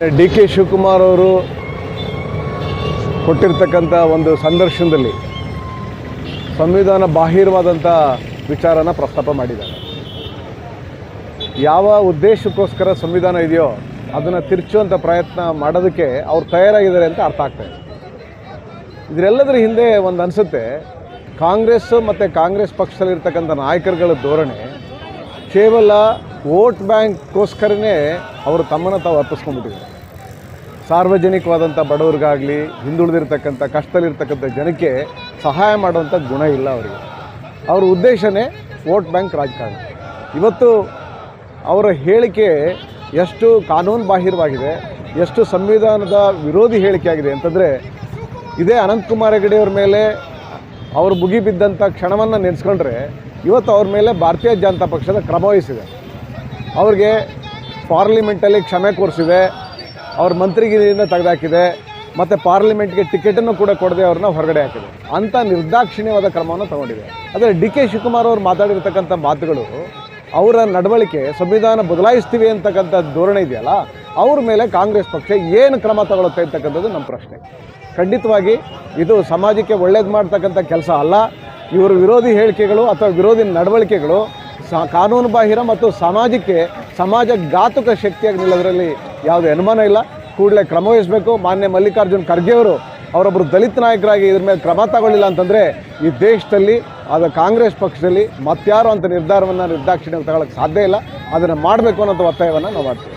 D K Shivakumar ಅವರು ಕೊಟ್ಟಿರ್ತಕ್ಕಂಥ ಒಂದು ಸಂದರ್ಶನದಲ್ಲಿ ಸಂವಿಧಾನ ಬಾಹಿರವಾದಂಥ ವಿಚಾರನ ಪ್ರಸ್ತಾಪ ಮಾಡಿದ್ದಾರೆ. ಯಾವ ಉದ್ದೇಶಕ್ಕೋಸ್ಕರ ಸಂವಿಧಾನ ಇದೆಯೋ ಅದನ್ನು ತಿರ್ಚುವಂಥ ಪ್ರಯತ್ನ ಮಾಡೋದಕ್ಕೆ ಅವ್ರು ತಯಾರಾಗಿದ್ದಾರೆ ಅಂತ ಅರ್ಥ ಆಗ್ತಾ ಇದೆ. ಇದರೆಲ್ಲದರ ಹಿಂದೆ ಒಂದು ಅನಿಸುತ್ತೆ ಕಾಂಗ್ರೆಸ್ ಮತ್ತು ಕಾಂಗ್ರೆಸ್ ಪಕ್ಷದಲ್ಲಿರ್ತಕ್ಕಂಥ ನಾಯಕರುಗಳ ಧೋರಣೆ ಕೇವಲ ವೋಟ್ ಬ್ಯಾಂಕ್ಗೋಸ್ಕರನೇ ಅವರು ತಮ್ಮನ್ನು ತಾವು ಅರ್ಪಿಸ್ಕೊಂಡ್ಬಿಟ್ಟಿದ್ದಾರೆ ಸಾರ್ವಜನಿಕವಾದಂಥ ಬಡವ್ರಿಗಾಗಲಿ, ಹಿಂದುಳಿದಿರ್ತಕ್ಕಂಥ, ಕಷ್ಟದಲ್ಲಿರ್ತಕ್ಕಂಥ ಜನಕ್ಕೆ ಸಹಾಯ ಮಾಡುವಂಥ ಗುಣ ಇಲ್ಲ ಅವರಿಗೆ. ಅವ್ರ ಉದ್ದೇಶನೇ ವೋಟ್ ಬ್ಯಾಂಕ್ ರಾಜಕಾರಣ. ಇವತ್ತು ಅವರ ಹೇಳಿಕೆ ಎಷ್ಟು ಕಾನೂನು ಬಾಹಿರವಾಗಿದೆ ಎಷ್ಟು ಸಂವಿಧಾನದ ವಿರೋಧಿ ಹೇಳಿಕೆ ಆಗಿದೆ ಅಂತಂದರೆ, ಇದೇ ಅನಂತಕುಮಾರ್ ಹೆಗಡೆಯವ್ರ ಮೇಲೆ ಅವರು ಮುಗಿಬಿದ್ದಂಥ ಕ್ಷಣವನ್ನು ನೆನೆಸ್ಕೊಂಡ್ರೆ, ಇವತ್ತು ಅವ್ರ ಮೇಲೆ ಭಾರತೀಯ ಜನತಾ ಪಕ್ಷದ ಕ್ರಮ ವಹಿಸಿದೆ. ಅವ್ರಿಗೆ ಪಾರ್ಲಿಮೆಂಟಲ್ಲಿ ಕ್ಷಮೆ ಕೋರಿಸಿದೆ, ಅವ್ರ ಮಂತ್ರಿಗಿರಿಯಿಂದ ತೆಗೆದಾಕಿದೆ, ಮತ್ತು ಪಾರ್ಲಿಮೆಂಟ್ಗೆ ಟಿಕೆಟನ್ನು ಕೂಡ ಕೊಡದೆ ಅವ್ರನ್ನ ಹೊರಗಡೆ ಹಾಕಿದೆ. ಅಂಥ ನಿರ್ದಾಕ್ಷಿಣ್ಯವಾದ ಕ್ರಮವನ್ನು ತಗೊಂಡಿದೆ. ಆದರೆ ಡಿ ಕೆ ಶಿವಕುಮಾರ್ ಅವರು ಮಾತಾಡಿರ್ತಕ್ಕಂಥ ಮಾತುಗಳು, ಅವರ ನಡವಳಿಕೆ, ಸಂವಿಧಾನ ಬದಲಾಯಿಸ್ತೀವಿ ಅಂತಕ್ಕಂಥ ಧೋರಣೆ ಇದೆಯಲ್ಲ, ಅವ್ರ ಮೇಲೆ ಕಾಂಗ್ರೆಸ್ ಪಕ್ಷ ಏನು ಕ್ರಮ ತಗೊಳುತ್ತೆ ಅಂತಕ್ಕಂಥದ್ದು ನಮ್ಮ ಪ್ರಶ್ನೆ. ಖಂಡಿತವಾಗಿ ಇದು ಸಮಾಜಕ್ಕೆ ಒಳ್ಳೇದು ಮಾಡ್ತಕ್ಕಂಥ ಕೆಲಸ ಅಲ್ಲ, ಇವರು ವಿರೋಧಿ ಹೇಳಿಕೆಗಳು ಅಥವಾ ವಿರೋಧಿ ನಡವಳಿಕೆಗಳು ಕಾನೂನು ಬಾಹಿರ ಮತ್ತು ಸಮಾಜಕ್ಕೆ ಸಮಾಜ ಘಾತುಕ ಶಕ್ತಿಯಾಗಿ ನಿಲ್ಲೋದ್ರಲ್ಲಿ ಯಾವುದೇ ಅನುಮಾನ ಇಲ್ಲ. ಕೂಡಲೇ ಕ್ರಮ ವಹಿಸಬೇಕು. ಮಾನ್ಯ ಮಲ್ಲಿಕಾರ್ಜುನ್ ಖರ್ಗೆ ಅವರು ಅವರೊಬ್ಬರು ದಲಿತ ನಾಯಕರಾಗಿ ಇದ್ರ ಮೇಲೆ ಕ್ರಮ ತಗೊಳ್ಳಿಲ್ಲ ಅಂತಂದರೆ ಈ ದೇಶದಲ್ಲಿ ಆದ ಕಾಂಗ್ರೆಸ್ ಪಕ್ಷದಲ್ಲಿ ಮತ್ಯಾರು ಅಂತ ನಿರ್ಧಾರವನ್ನು ನಿರ್ದಾಕ್ಷಿಣ್ಯ ತಗೊಳ್ಳೋಕ್ಕೆ ಸಾಧ್ಯ ಇಲ್ಲ. ಅದನ್ನು ಮಾಡಬೇಕು ಅನ್ನೋಂಥ ಒತ್ತಾಯವನ್ನು ನಾವು ಮಾಡ್ತೀವಿ.